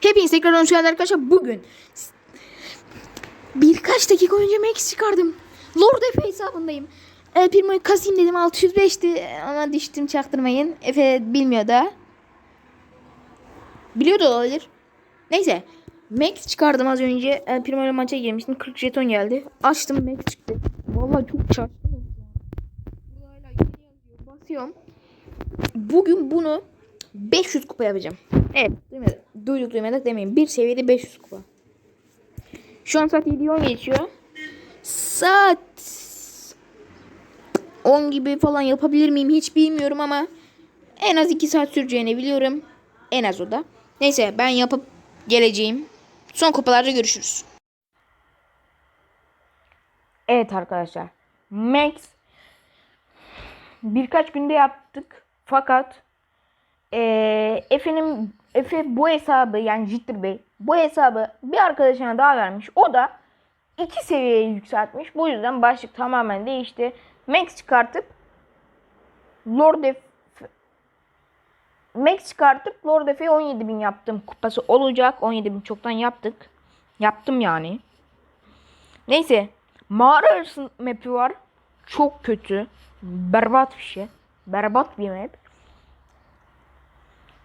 Hepiniz tekrar hoş geldiniz arkadaşlar. Bugün birkaç dakika önce Max çıkardım. Lord Efe hesabındayım. El Primo'yu kasayım dedim 605'ti ama düştüm çaktırmayın. Efe bilmiyor da. Biliyor da olabilir. Neyse. Max çıkardım az önce. El Primo ile maça girmiştim. 40 jeton geldi. Açtım Max çıktı. Vallahi çok çarptım. Basıyorum. Bugün bunu 500 kupa yapacağım. Evet. Duymadık, duyduk duymadık demeyin. Bir seviyede 500 kupa. Şu an saat 7'yi 10 geçiyor. Saat 10 gibi falan yapabilir miyim hiç bilmiyorum ama en az 2 saat süreceğini biliyorum. En az o da. Neyse ben yapıp geleceğim. Son kupalarda görüşürüz. Evet arkadaşlar. Max birkaç günde yaptık. Fakat eee Efe'nin Efe bu hesabı yani Jitter Bey bu hesabı bir arkadaşına daha vermiş. O da iki seviyeye yükseltmiş. Bu yüzden başlık tamamen değişti. Max çıkartıp Lord F Max çıkartıp Lord F'e 17.000 yaptım. Kupası olacak. 17.000 çoktan yaptık. Yaptım yani. Neyse. Mağara arası map'i var. Çok kötü. Berbat bir şey. Berbat bir map.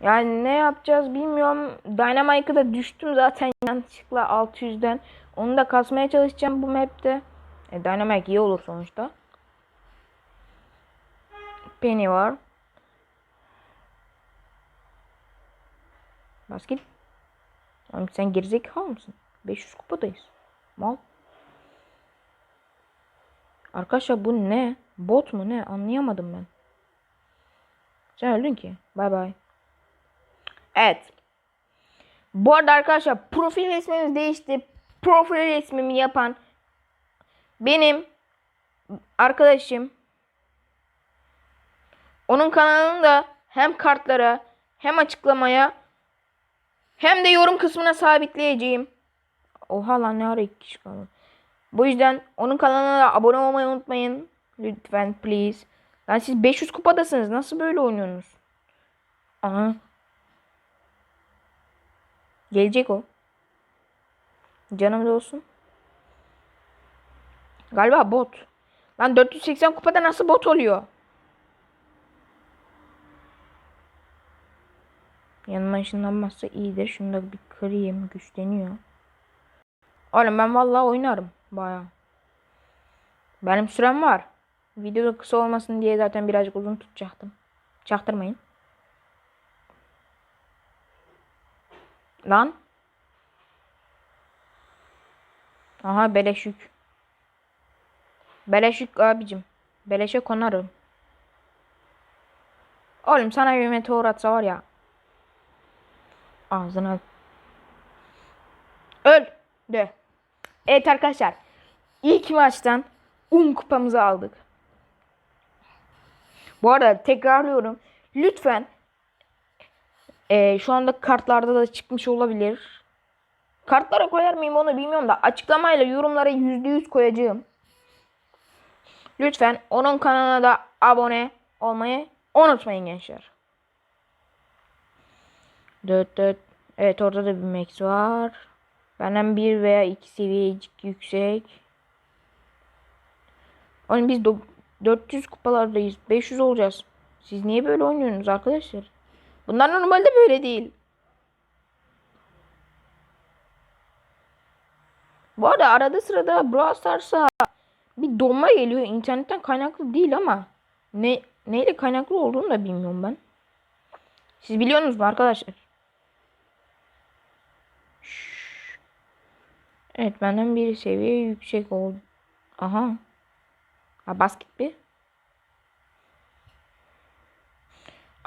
Yani ne yapacağız bilmiyorum. Dynamite'ı da düştüm zaten yanlışlıkla 600'den. Onu da kasmaya çalışacağım bu map'te. E, Dynamite iyi olur sonuçta. Penny var. Basket. Oğlum sen gerizekalı mısın? 500 kupadayız. Mal. Arkadaşlar bu ne? Bot mu ne? Anlayamadım ben. Sen öldün ki. Bay bay. Evet. Bu arada arkadaşlar profil resmimiz değişti. Profil resmimi yapan benim arkadaşım. Onun kanalında hem kartlara hem açıklamaya hem de yorum kısmına sabitleyeceğim. Oha lan ne ara kişi kaldı. Bu yüzden onun kanalına da abone olmayı unutmayın. Lütfen please. Lan siz 500 kupadasınız. Nasıl böyle oynuyorsunuz? Aha. Gelecek o. Canım da olsun. Galiba bot. Lan 480 kupada nasıl bot oluyor? Yanıma ışınlanmazsa iyidir. Şunu da bir kırayım. Güçleniyor. Oğlum ben vallahi oynarım. Baya. Benim sürem var. Video kısa olmasın diye zaten birazcık uzun tutacaktım. Çaktırmayın. Lan. Aha beleş yük. Abicim. Beleşe konarım. Oğlum sana bir meteor atsa var ya. Ağzına. Öl. De. Evet arkadaşlar. İlk maçtan 10 kupamızı aldık. Bu arada tekrarlıyorum. Lütfen ee, şu anda kartlarda da çıkmış olabilir. Kartlara koyar mıyım onu bilmiyorum da açıklamayla yorumlara %100 koyacağım. Lütfen onun kanalına da abone olmayı unutmayın gençler. Dört dört. Evet orada da bir max var. Benden bir veya iki seviyecik yüksek. Oğlum biz 400 kupalardayız. 500 olacağız. Siz niye böyle oynuyorsunuz arkadaşlar? Bunlar normalde böyle değil. Bu arada arada sırada Brawl Stars'a bir donma geliyor. İnternetten kaynaklı değil ama ne neyle kaynaklı olduğunu da bilmiyorum ben. Siz biliyorsunuz mu arkadaşlar? Evet benden bir seviye yüksek oldu. Aha. Ha basket bir.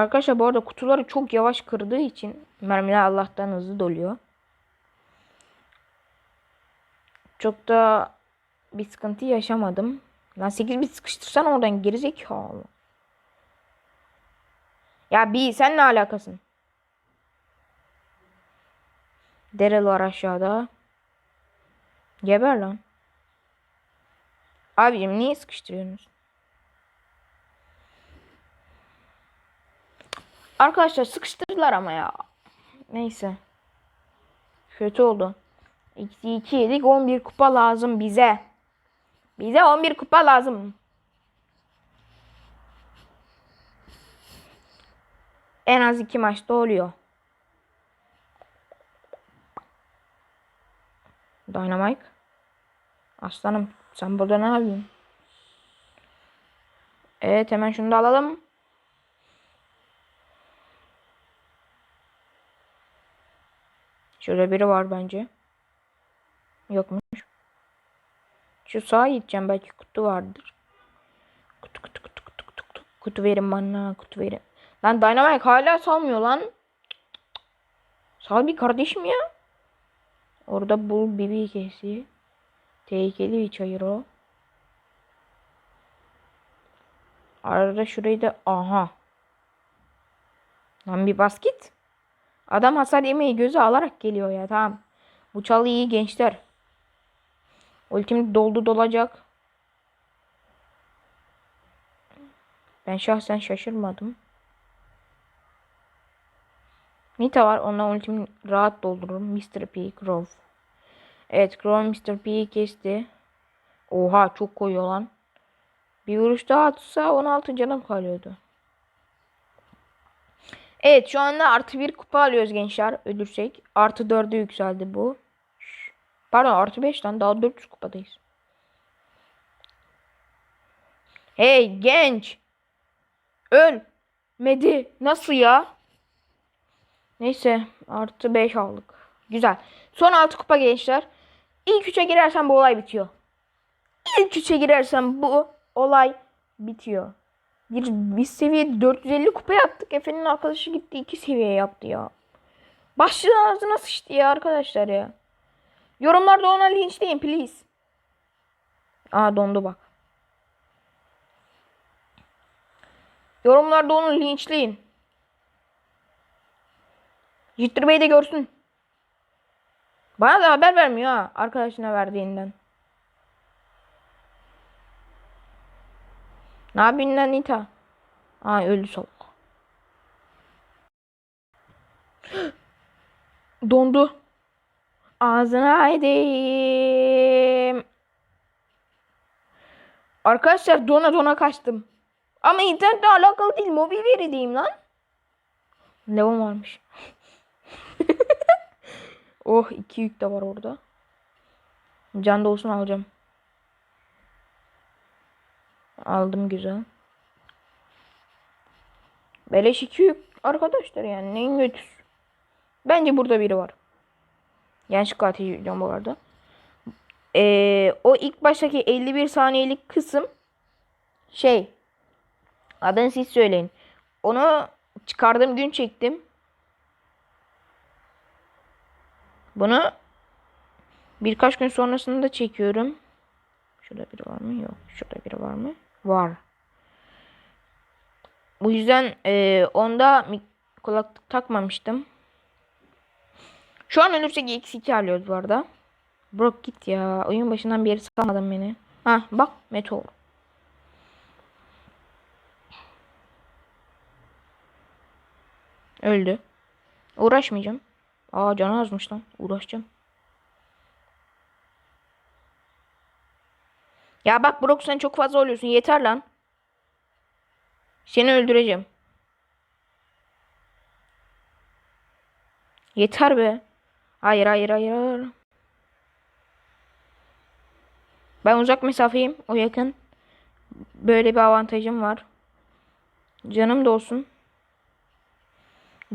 Arkadaşlar bu arada kutuları çok yavaş kırdığı için mermiler Allah'tan hızlı doluyor. Çok da bir sıkıntı yaşamadım. Lan 8 bit sıkıştırsan oradan gerizekalı. Ya bir sen ne alakasın? Daryl var aşağıda. Geber lan. Abicim niye sıkıştırıyorsunuz? Arkadaşlar sıkıştırdılar ama ya. Neyse. Kötü oldu. Eksi 2 yedik. 11 kupa lazım bize. Bize 11 kupa lazım. En az iki maçta oluyor. Dynamite. Aslanım sen burada ne yapıyorsun? Evet hemen şunu da alalım. Şurada biri var bence. Yokmuş. Şu sağa gideceğim belki kutu vardır. Kutu kutu kutu kutu kutu kutu. Kutu verin bana kutu verin. Lan Dynamite hala salmıyor lan. Sal bir kardeşim ya. Orada bul bibi kesi. Tehlikeli bir çayır o. Arada şurayı da aha. Lan bir basket. Adam hasar yemeyi göze alarak geliyor ya tamam. Bu çalı iyi gençler. Ultim doldu dolacak. Ben şahsen şaşırmadım. Nita var. Onunla ultimi rahat doldururum. Mr. P. Grove. Evet Grove Mr. P'yi kesti. Oha çok koyuyor lan. Bir vuruş daha atsa 16 canım kalıyordu. Evet şu anda artı bir kupa alıyoruz gençler ölürsek. Artı 4'e yükseldi bu. Pardon artı 5 lan daha 400 kupadayız. Hey genç. Ölmedi. Nasıl ya? Neyse artı 5 aldık. Güzel. Son 6 kupa gençler. İlk 3'e girersen bu olay bitiyor. İlk 3'e girersen bu olay bitiyor. Bir, bir seviye 450 kupa yaptık. Efe'nin arkadaşı gitti 2 seviye yaptı ya. Başlığın ağzına sıçtı ya arkadaşlar ya. Yorumlarda ona linçleyin please. Aa dondu bak. Yorumlarda onu linçleyin. Jitter Bey de görsün. Bana da haber vermiyor ha arkadaşına verdiğinden. Ne yapıyorsun lan Nita? Ay öldü salak. Dondu. Ağzına haydi. Arkadaşlar dona dona kaçtım. Ama internetle alakalı değil. Mobil veri diyeyim lan. Leon varmış. oh iki yük de var orada. Can da olsun alacağım. Aldım güzel. Beleş iki yük arkadaşlar yani neyin götüsü. Bence burada biri var. Yanlışlıkla ateş ediyorum bu arada. Ee, o ilk baştaki 51 saniyelik kısım şey adını siz söyleyin. Onu çıkardığım gün çektim. Bunu birkaç gün sonrasında çekiyorum. Şurada biri var mı? Yok. Şurada biri var mı? Var. Bu yüzden e, onda kulaklık takmamıştım. Şu an ölürsek eksi 2 alıyoruz bu arada. Brock git ya. Oyun başından beri salmadın beni. Ha bak meteor. Öldü. Uğraşmayacağım. Aa canı azmış lan. Uğraşacağım. Ya bak Brock sen çok fazla oluyorsun. Yeter lan. Seni öldüreceğim. Yeter be. Hayır hayır hayır. Ben uzak mesafeyim. O yakın. Böyle bir avantajım var. Canım da olsun.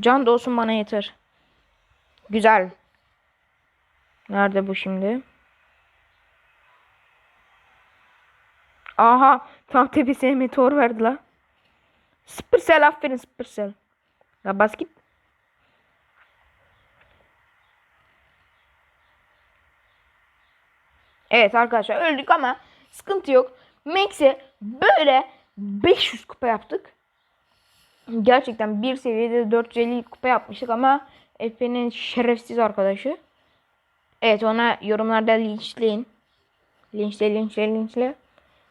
Can da olsun bana yeter. Güzel. Nerede bu şimdi? Aha. Tam tepesine meteor verdi la. Supercell aferin Supercell. Ya bas git. Evet arkadaşlar öldük ama sıkıntı yok. Max'e böyle 500 kupa yaptık. Gerçekten bir seviyede 450 kupa yapmıştık ama Efe'nin şerefsiz arkadaşı. Evet ona yorumlarda linçleyin. Linçle linçle linçle.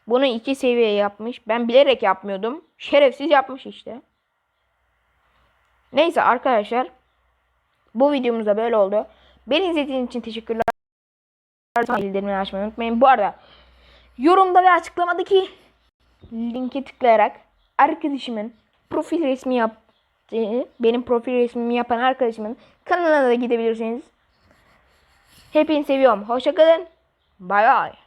Bunu iki seviye yapmış. Ben bilerek yapmıyordum. Şerefsiz yapmış işte. Neyse arkadaşlar. Bu videomuzda böyle oldu. Beni izlediğiniz için teşekkürler. Bildirimleri açmayı unutmayın. Bu arada yorumda ve açıklamadaki linke tıklayarak arkadaşımın profil resmi yaptığı, benim profil resmimi yapan arkadaşımın kanalına da gidebilirsiniz. Hepinizi seviyorum. Hoşçakalın. Bay bay.